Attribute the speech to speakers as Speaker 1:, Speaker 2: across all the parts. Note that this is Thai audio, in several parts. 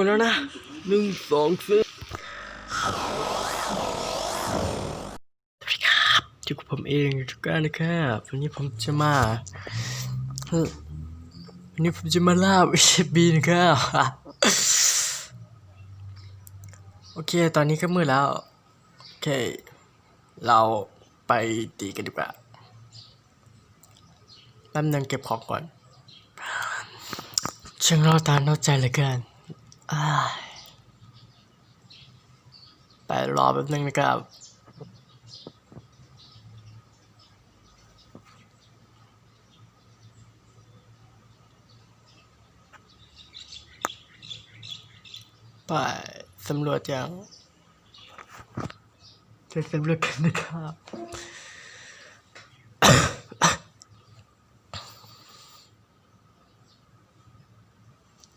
Speaker 1: ก่อนแล้วนะหนึ่งสองสามสวัสดีครับอยู่กับผมเองทุกท่านนะครับวันนี้ผมจะมาเฮ้วันนี้ผมจะมาล่าวิชบีนะครับโอเค ตอนนี้ก็มืดแล้ว โอเค เราไปตีกันดีกว่าแป๊บนึงเก็บของก่อนช่างรอตามรอใจเหลือเกิน ไปรอแป๊บนึงนะครับไปสำรวจยังจะสำรวจกันนะครับ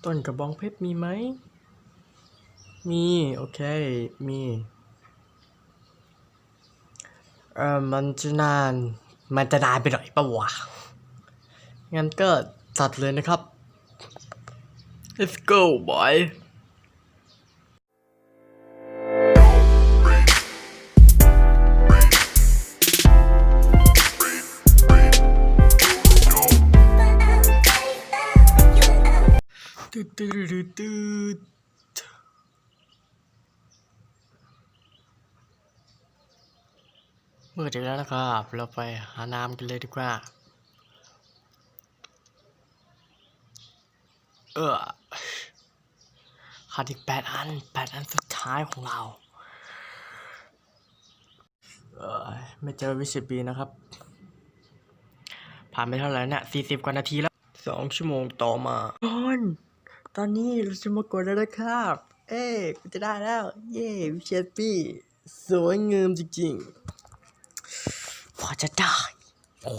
Speaker 1: ต้นกระบองเพชรมีไหม มี โอเค มีเออมันจะนาน มันจะนานไปหน่อยปะวะ งั้นก็จัดเลยนะครับ let's go boy ตืดตืดตืดตืดมืดอีกแล้วนะครับ เราไปหาน้ำกันเลยดีกว่า เออขาดอีกแปดอันแปดอันสุดท้ายของเรา เออไม่เจอวิสิบีนะครับ ผ่านไปเท่าไหร่เนี่ยสี่สิบกว่านาทีแล้วสองชั่วโมงต่อมาอน ตอนนี้เราจะมากดแล้วนะครับ เอ้ยกูจะได้แล้ว เย้วิเชยปี้สวยงามจริงๆพอจะได้ โอ้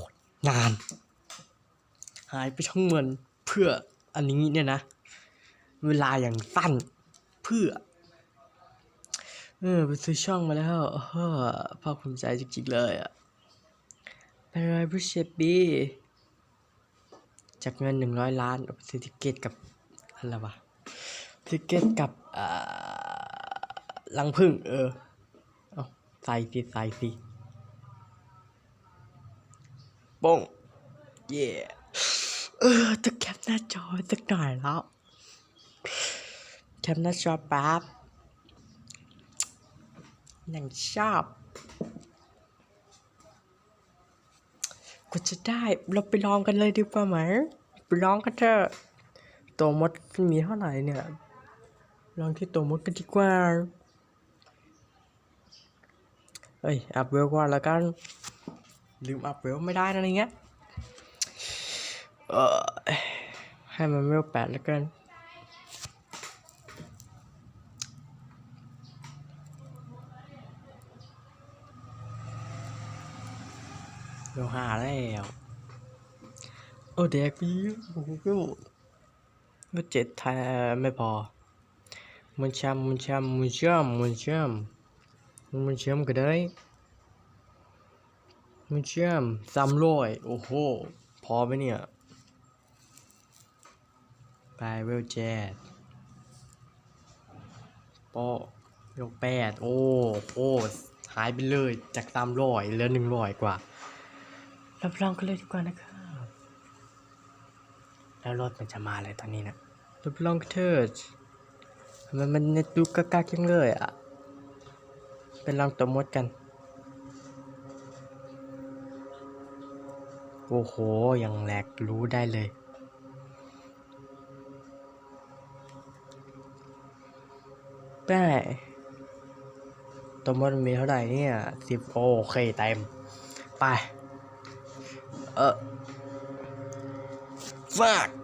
Speaker 1: นาน หายไปทั้งเมือนเพื่ออันนี้เนี่ยนะ เวลาอย่างสั้นเพื่อ เออไปซื้อช่องมาแล้วเฮ้อภาคภูมิใจจริงๆเลยอะเป็นไรผู้เชฟบี้จากเงินหนึ่งร้อยล้านเอาไปซื้อทิเกตกับ อะไรวะทิกเก็ตกับอ่าลังพึ่งเออเอาใส่สิใส่สิป้งเย่เออจะแคปหน้าจอสักหน่อยแล้ว แคปหน้าจอแป๊บยังชอบก็จะได้เราไปลองกันเลยดีกว่าไหมไปลองกันเถอะ ตัวมดมีเท่าไหร่เนี่ย ลองที่ตัวมดกันดีกว่า เอ้ย อัพเวลก่อนแล้วกัน ลืมอัพเวลไม่ได้นะอย่างเงี้ย เออให้มันเวลแปดแล้วกันเราหาแล้ว โอ้เด็กพี่โอ้โห ก็เจ็ดไทยไม่พอมันช้ำมันช้ำมันช้ำมันช้ำมันช้ำก็ได้มันช้ำสามร้อยโอ้โห พอไหมเนี่ยไปเวลเจ็ดปอยกแปดโอ้โอ้หายไปเลยจากสามร้อยเหลือหนึ่งร้อยกว่ารับรองกันเลยดีกว่านะครับแล้วรถมันจะมาอะไรตอนนี้นะ รับรองเถิดมันมันเน็ตดูกากาจังเลยอะ เป็นลองตัวมดกัน โอ้โห ยังแหลกรู้ได้เลย ได้ตัวมดมีเท่าไหร่เนี่ยสิบโอเคเต็ม ไป เออ fuck